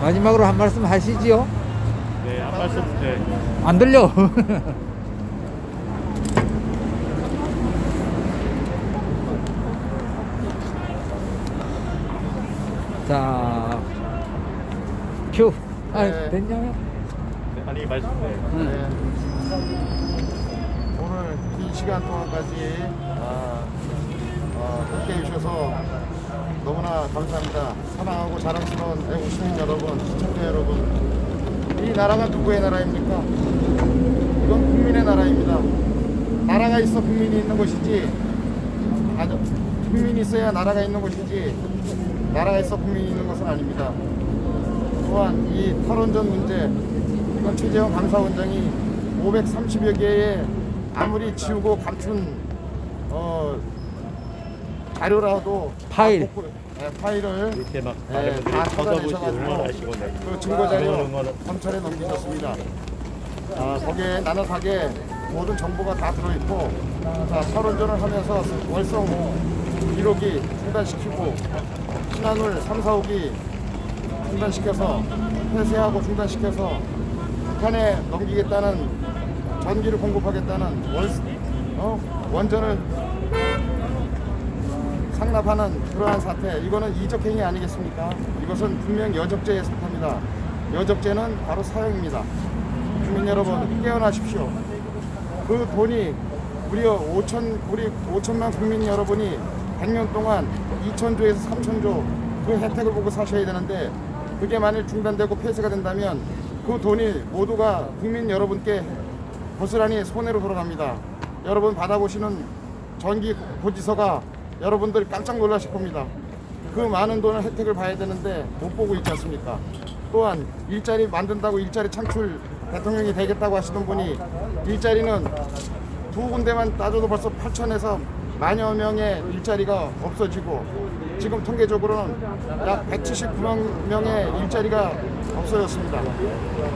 마지막으로 한 말씀 하시지요. 네, 한 말씀. 네. 안 들려. 자, 큐. 아, 네. 됐냐요? 네, 아니 말씀. 네. 네. 오늘 긴 시간 동안까지 아, 어, 함께 해주셔서 너무나 감사합니다. 사랑하고 자랑스러운 애국 시민 여러분, 시청자 여러분. 이 나라가 누구의 나라입니까? 이건 국민의 나라입니다. 나라가 있어 국민이 있는 것이지, 아주 국민이 있어야 나라가 있는 것이지, 나라가 있어 국민이 있는 것은 아닙니다. 또한 이 탈원전 문제 이건 최재형 감사원장이 530여 개의 아무리 지우고 감춘 어, 자료라도 파일. 다 복구- 네, 파일을 이렇게 막 네, 많은 분들이 다 쳐다보시고 찾아내셔가지고 응원하시고 네. 그 증거 자료 응원- 검찰에 넘기셨습니다. 아, 거기에 나눠하게 모든 정보가 다 들어있고 자, 탈원전을 하면서 월성 1호기 중단시키고 신한울 3, 4호기 중단시켜서 폐쇄하고 중단시켜서 북한에 넘기겠다는 전기를 공급하겠다는 월, 어? 원전을 상납하는 그러한 사태 이거는 이적행위 아니겠습니까? 이것은 분명 여적죄에 속합니다. 여적죄는 바로 사형입니다. 국민 여러분 깨어나십시오. 그 돈이 무려 5천 우리 5천만 국민 여러분이 100년 동안 2천조에서 3천조 그 혜택을 보고 사셔야 되는데 그게 만일 중단되고 폐쇄가 된다면 그 돈이 모두가 국민 여러분께 고스란히 손해로 돌아갑니다. 여러분 받아보시는 전기 고지서가 여러분들 깜짝 놀라실 겁니다. 그 많은 돈을 혜택을 봐야 되는데 못 보고 있지 않습니까? 또한 일자리 만든다고 일자리 창출 대통령이 되겠다고 하시던 분이 일자리는 두 군데만 따져도 벌써 8천에서 만여 명의 일자리가 없어지고 지금 통계적으로는 약 179만 명의 일자리가 없어졌습니다.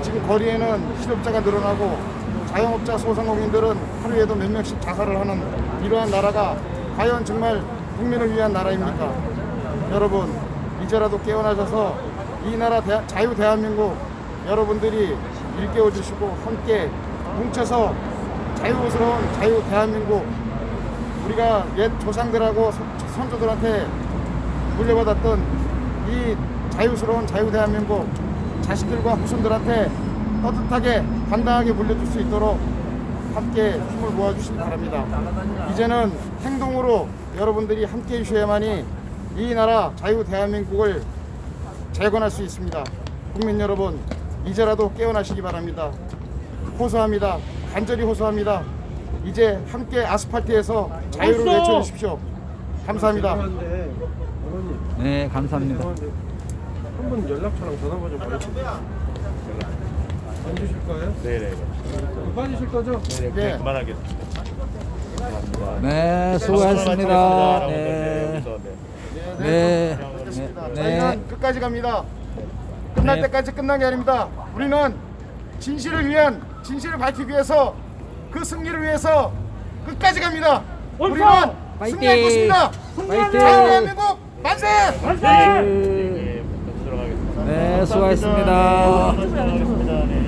지금 거리에는 실업자가 늘어나고 자영업자 소상공인들은 하루에도 몇 명씩 자살을 하는 이러한 나라가 과연 정말 국민을 위한 나라입니까? 여러분 이제라도 깨어나셔서 이 나라 대- 자유 대한민국 여러분들이 일깨워 주시고 함께 뭉쳐서 자유스러운 자유 대한민국 우리가 옛 조상들하고 선- 선조들한테 물려받았던 이 자유스러운 자유 대한민국 자식들과 후손들한테 떳떳하게 당당하게 물려줄 수 있도록 함께 힘을 모아주시기 바랍니다. 이제는 행동으로 여러분들이 함께 해주셔야만이 이 나라 자유 대한민국을 재건할 수 있습니다. 국민 여러분, 이제라도 깨어나시기 바랍니다. 호소합니다. 간절히 호소합니다. 이제 함께 아스팔트에서 자유를 외쳐주십시오. 감사합니다. 네, 감사합니다. 한번 연락처랑 전화번호 좀 보내주세요. 안 주실 거예요? 네네. 빠지실 거죠? 네, 네. 네. 그만하겠습니다. 감사합니다. 네, 수고하셨습니다. 네. 여기서, 네. 네. 알겠습니다. 네. 저희는 끝까지 갑니다. 끝날 네. 때까지 끝난 게 아닙니다. 우리는 진실을 위한 진실을 밝히기 위해서 그 승리를 위해서 끝까지 갑니다. 우리는 파이팅! 승리할 것입니다. 파이팅! 대한민국 만세! 네, 네. 네, 수고하셨습니다. 들어가겠습니다. 네.